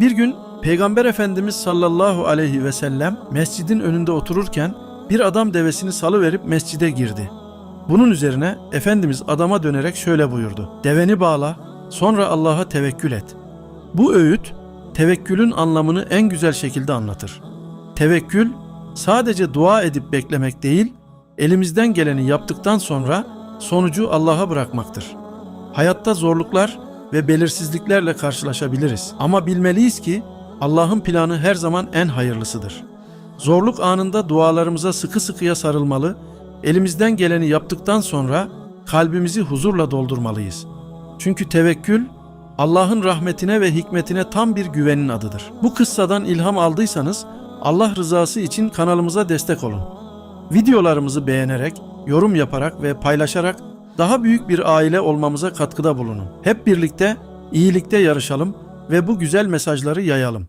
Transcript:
Bir gün Peygamber Efendimiz sallallahu aleyhi ve sellem mescidin önünde otururken bir adam devesini salıverip mescide girdi. Bunun üzerine Efendimiz adama dönerek şöyle buyurdu. Deveni bağla, sonra Allah'a tevekkül et. Bu öğüt tevekkülün anlamını en güzel şekilde anlatır. Tevekkül sadece dua edip beklemek değil, elimizden geleni yaptıktan sonra sonucu Allah'a bırakmaktır. Hayatta zorluklar ve belirsizliklerle karşılaşabiliriz ama bilmeliyiz ki Allah'ın planı her zaman en hayırlısıdır. Zorluk anında dualarımıza sıkı sıkıya sarılmalı, elimizden geleni yaptıktan sonra kalbimizi huzurla doldurmalıyız. Çünkü tevekkül Allah'ın rahmetine ve hikmetine tam bir güvenin adıdır. Bu kıssadan ilham aldıysanız Allah rızası için kanalımıza destek olun. Videolarımızı beğenerek, yorum yaparak ve paylaşarak daha büyük bir aile olmamıza katkıda bulunun. Hep birlikte iyilikte yarışalım ve bu güzel mesajları yayalım.